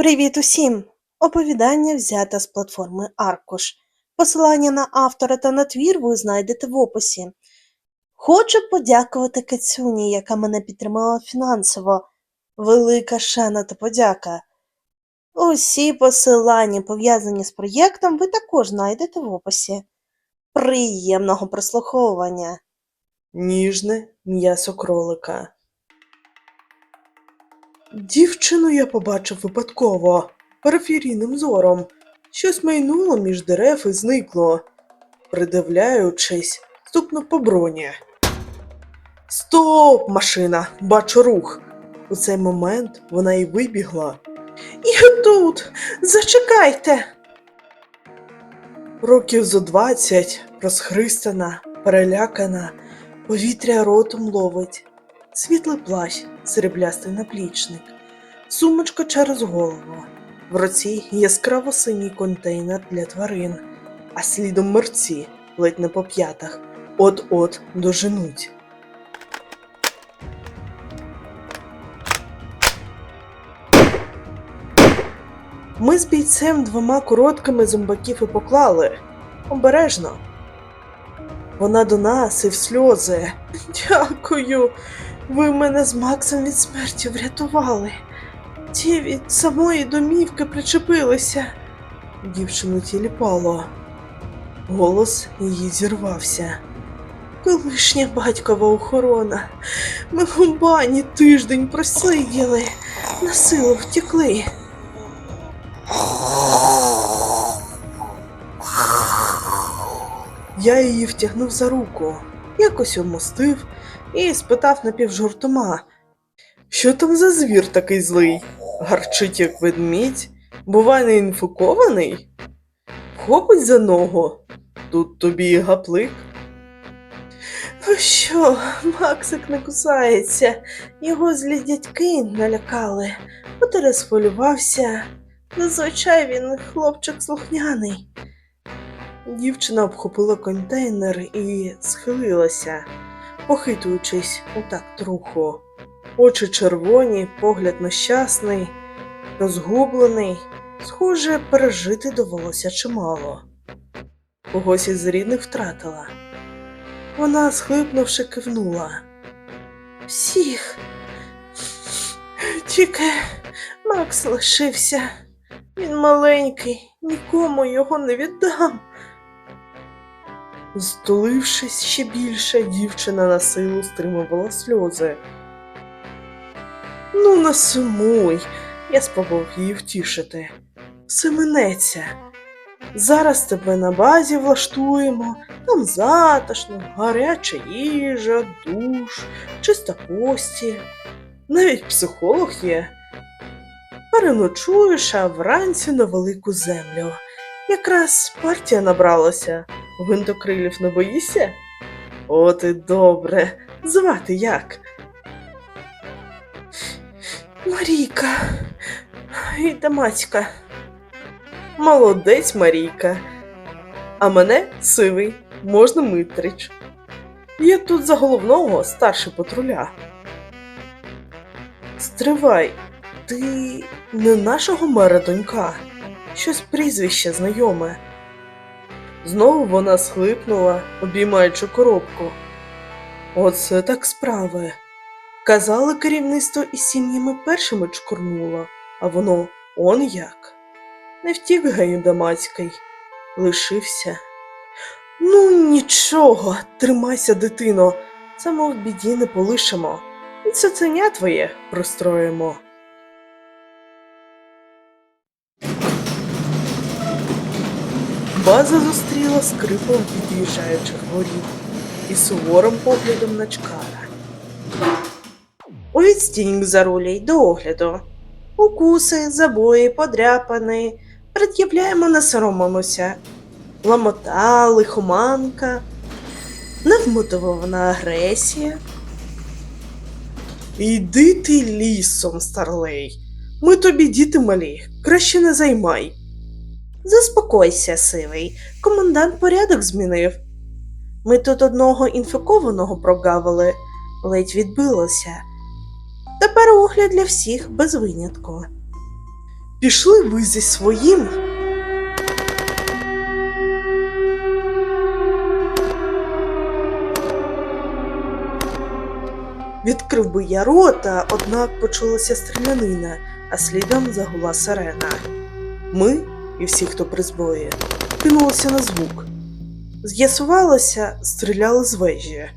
Привіт усім! Оповідання взято з платформи Аркуш. Посилання на автора та на твір ви знайдете в описі. Хочу подякувати Кацюні, яка мене підтримала фінансово. Велика шана та подяка. Усі посилання, пов'язані з проєктом, ви також знайдете в описі. Приємного прослуховування! Ніжне м'ясо кролика. Дівчину я побачив випадково, периферійним зором. Щось майнуло між дерев і зникло. Придивляючись, стукнув по броні. Стоп, машина! Бачу рух. У цей момент вона й вибігла. Я тут! Зачекайте! Років зо двадцять, розхристана, перелякана, повітря ротом ловить, світлий плащ, сріблястий наплічник, сумочка через голову, в руці яскраво синій контейнер для тварин, а слідом мерці, ледь не по п'ятах, от-от доженуть. Ми з бійцем двома короткими зомбаків і поклали. Обережно. Вона до нас і в сльози. Дякую. Ви мене з Максом від смерті врятували. Ті від самої домівки причепилися. Дівчину тіліпало. Голос її зірвався. Колишня батькова охорона. Ми в бані тиждень просиділи, на силу втекли. Я її втягнув за руку, якось умостив і спитав напівжартома. Що там за звір такий злий? Гарчить, як ведмідь, бува не інфікований? Вхопить за ногу. Тут тобі і гаплик. Ви що, Максик не кусається, його злі дядьки налякали, от і розхвилювався. Зазвичай він хлопчик слухняний. Дівчина обхопила контейнер і схилилася, похитуючись у такт руху. Очі червоні, погляд нещасний, розгублений. Схоже, пережити довелося чимало. Когось із рідних втратила. Вона, схлипнувши, кивнула. Всіх. Тільки Макс лишився. Він маленький, нікому його не віддам. Стулившись ще більше, дівчина на силу стримувала сльози. Ну, не сумуй, я спробував її втішити. Все минеться. Зараз тебе на базі влаштуємо, там затишно, гаряча їжа, душ, чиста постіль. Навіть психолог є. Переночуєш, а вранці на велику землю. Якраз партія набралася. Гвинтокрилів не боїшся? От і добре. Звати як? Марійка. І. Молодець Марійка. А мене сивий, можна Митрич. Я тут за головного старший патруля. Стривай, ти не нашого мера донька, щось прізвище знайоме. Знову вона схлипнула, обіймаючи коробку. Оце так справи. Казали, керівництво із сім'ями першими чкурнуло, а воно он як. Не втік гею Дамацький, лишився. Ну, нічого, тримайся, дитино, саме в біді не полишимо. І цуценя твоє простроїмо. База зустріла скрипом під'їжджаючих воріт і суворим поглядом на чкара. У відстінь за рулей до огляду. Укуси, забої, подряпини. Пред'являємо, не соромимося. Ламота, лихоманка, невмотивована агресія. Іди ти лісом, старлей. Ми тобі діти малі, краще не займай. Заспокойся, сивий. Комендант порядок змінив. Ми тут одного інфікованого прогавили, ледь відбилося. Тепер огляд для всіх без винятку. Пішли ви зі своїм. Відкрив би я рота, однак почулася стрілянина, а слідом загула сирена. Ми і всі, хто при зброї, кинулися на звук. З'ясувалося, стріляли з вежі.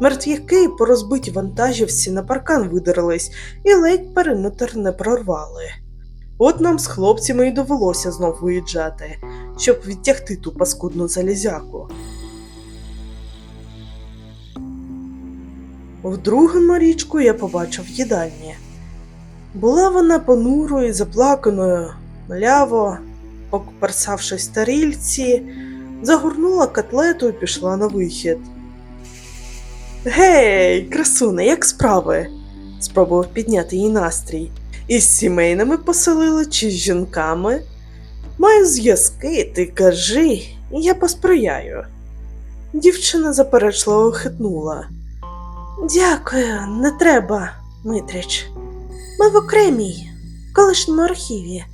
Мертвяки по розбитій вантажівці на паркан видерлись і ледь периметр не прорвали. От нам з хлопцями й довелося знов виїжджати, щоб відтягти ту паскудну залізяку. Вдруге Марічку я побачив їдальні. Була вона понурою заплаканою, мляво, покперсавшись в тарільці, загорнула котлету і пішла на вихід. Гей, красуне, як справи? спробував підняти їй настрій. Із сімейними поселили чи з жінками? Маю зв'язки, ти кажи, я посприяю. Дівчина заперечливо хитнула. Дякую, не треба, Митрич. Ми в окремій, колишньому архіві.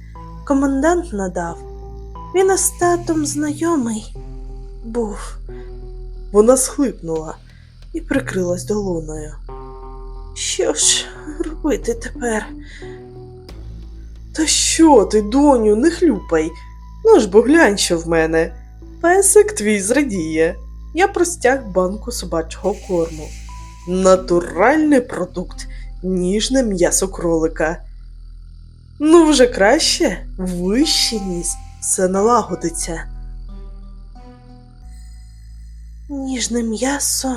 Комендант надав. Він із татом знайомий був. Вона схлипнула і прикрилась долоною. Що ж робити тепер? Та що ти, доню, не хлюпай. Ну ж бо глянь, що в мене. Песик твій зрадіє. Я простяг банку собачого корму. Натуральний продукт, ніжне м'ясо кролика. Ну, вже краще, вище ніс, все налагодиться. Ніжне м'ясо,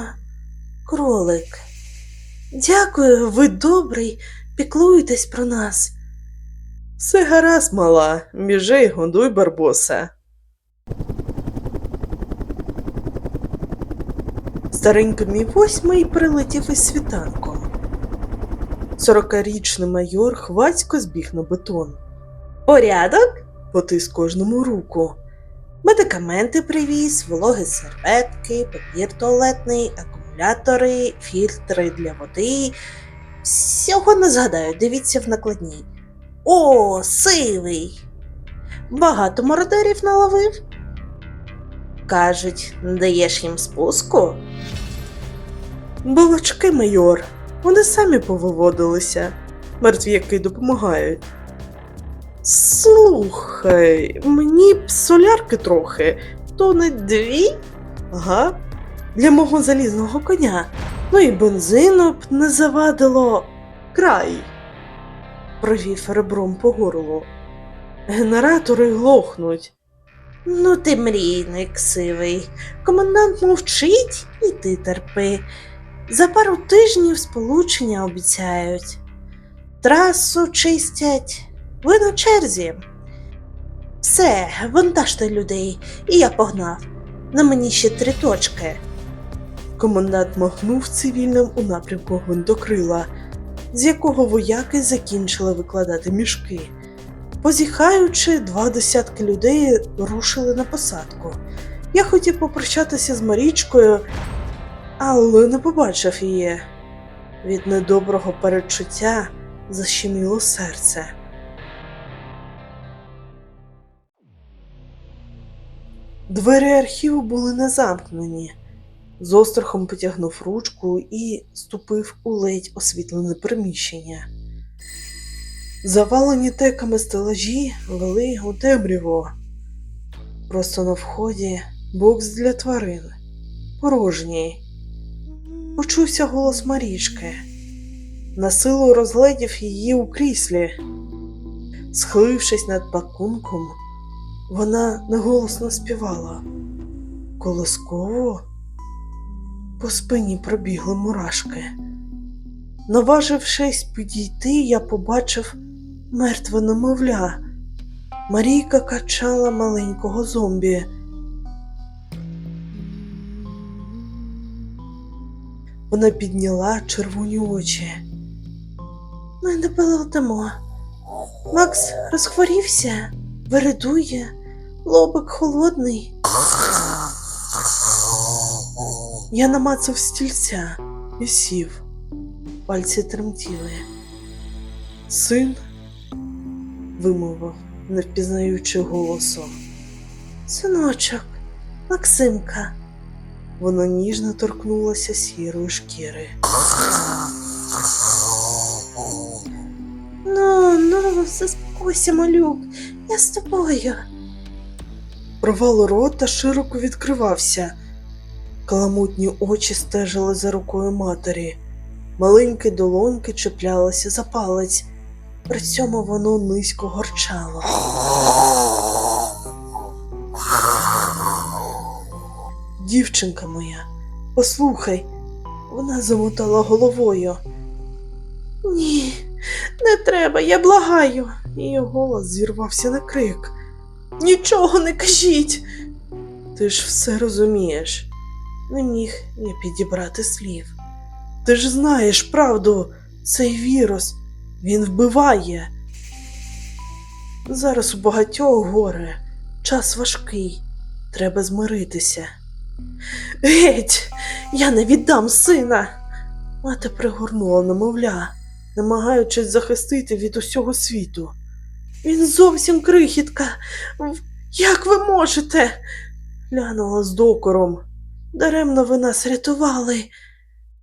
кролик. Дякую, ви добрий, піклуєтесь про нас. Все гаразд, мала, біжи й годуй барбоса. Старенький мій восьмий прилетів із світанком. Сорокарічний майор хвацько збіг на бетон. Порядок? потис кожному руку. Медикаменти привіз, вологі серветки, папір туалетний, акумулятори, фільтри для води. Всього не згадаю, дивіться в накладній. О, сивий! Багато мародерів наловив? Кажуть, не даєш їм спуску? Балачки, майор, вони самі повиводилися. Мертвяки допомагають. Слухай, мені б солярки трохи, то не дві? Ага, для мого залізного коня. Ну і бензину б не завадило край. Провів ребром по горлу. Генератори глохнуть. Ну, ти мрійник сивий. Комендант мовчить, і ти терпи. За пару тижнів сполучення обіцяють. Трасу чистять. Ви на черзі. Все, вантажте людей, і я погнав. На мені ще три точки. Комендант махнув цивільним у напрямку гвинтокрила, з якого вояки закінчили викладати мішки. Позіхаючи, два десятки людей рушили на посадку. Я хотів попрощатися з Марічкою, але не побачив її. Від недоброго передчуття защеміло серце. Двері архіву були не замкнені. З острахом потягнув ручку і ступив у ледь освітлене приміщення. Завалені теками стелажі вели у темряво. Просто на вході бокс для тварин. Порожній. Почувся голос Марічки. Насилу розгледів її у кріслі. Схилившись над пакунком, вона неголосно співала. Колосково по спині пробігли мурашки. Наважившись підійти, я побачив мертве немовля. Марійка качала маленького зомбі. Вона підняла червоні очі. Ми не пилотимо. Макс розхворівся, вередує, лобик холодний. Я намацав стільця і сів. Пальці тремтіли. Син вимовив, не впізнаючи голосу. Синочок, Максимка. Вона ніжно торкнулася сірої шкіри. Ну, ну, заспокойся, малюк, я з тобою. Провал рота широко відкривався. Каламутні очі стежили за рукою матері. Маленькі долоньки чіплялися за палець. При цьому воно низько горчало. Дівчинка моя, послухай, вона замотала головою. Ні, не треба, я благаю. Її голос зірвався на крик. Нічого не кажіть. Ти ж все розумієш. Не міг я підібрати слів. Ти ж знаєш правду, цей вірус, він вбиває. Зараз у багатьох горе, час важкий, треба змиритися. Геть, я не віддам сина. Мати пригорнула немовля, намагаючись захистити від усього світу. Він зовсім крихітка. Як ви можете? Глянула з докором. Даремно ви нас рятували.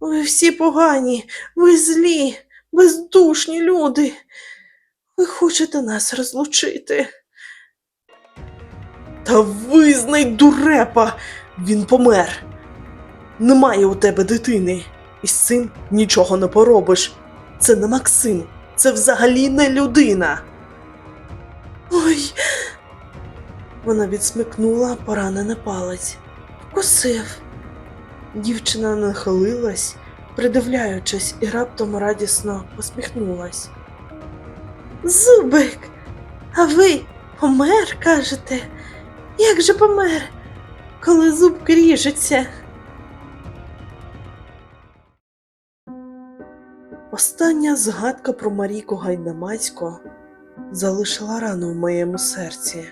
Ви всі погані, ви злі, бездушні люди. Ви хочете нас розлучити. Та визнай, дурепа, він помер. Немає у тебе дитини, і з цим нічого не поробиш. Це не Максим, це взагалі не людина. Ой. Вона відсмикнула поранений палець. Вкусив. Дівчина нахилилась, придивляючись, і раптом радісно посміхнулась. Зубик, а ви помер, кажете? Як же помер, коли зубки ріжуться? Остання згадка про Марійку Гайдамацьку залишила рану в моєму серці.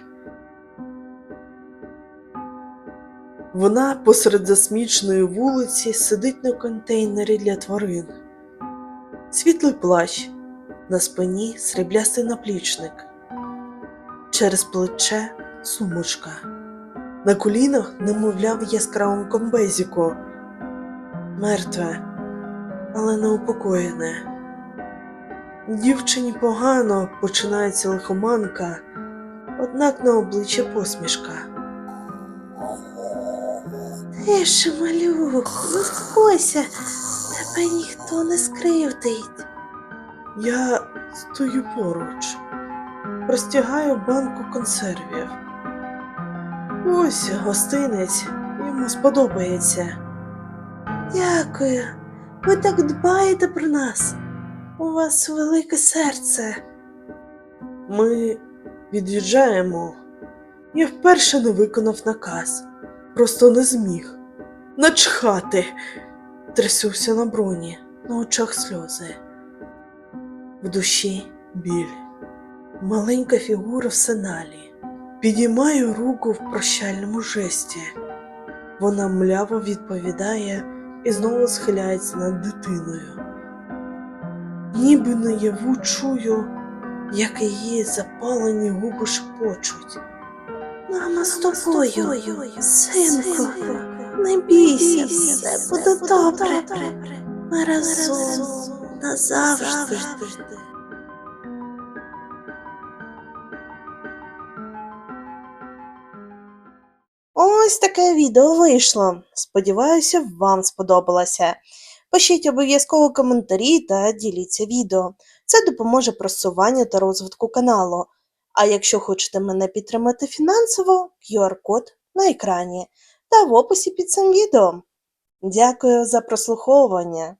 Вона посеред засміченої вулиці сидить на контейнері для тварин. Світлий плащ, на спині сріблястий наплічник, через плече сумочка. На колінах немовля в яскравому комбезіку. Мертве, але неупокоєне. Дівчині погано починається лихоманка, однак на обличчі посмішка. Тише, малюк, заспокойся, тебе ніхто не скривдить. Я стою поруч, простягаю банку консервів. Ось гостинець, йому сподобається. Дякую, ви так дбаєте про нас. У вас велике серце. Ми від'їжджаємо. Я вперше не виконав наказ, просто не зміг. Начхати. Трясуся на броні, на очах сльози. В душі біль. Маленька фігура в сеналі. Підіймаю руку в прощальному жесті. Вона мляво відповідає і знову схиляється над дитиною. Ніби наяву чую, як її запалені губи шепочуть. Мама з тобою, синку, не бійся, все буде добре. Ми разом назавжди. Ось таке відео вийшло. Сподіваюся, вам сподобалося. Пишіть обов'язково коментарі та діліться відео. Це допоможе просуванню та розвитку каналу. А якщо хочете мене підтримати фінансово, QR-код на екрані та в описі під цим відео. Дякую за прослуховування.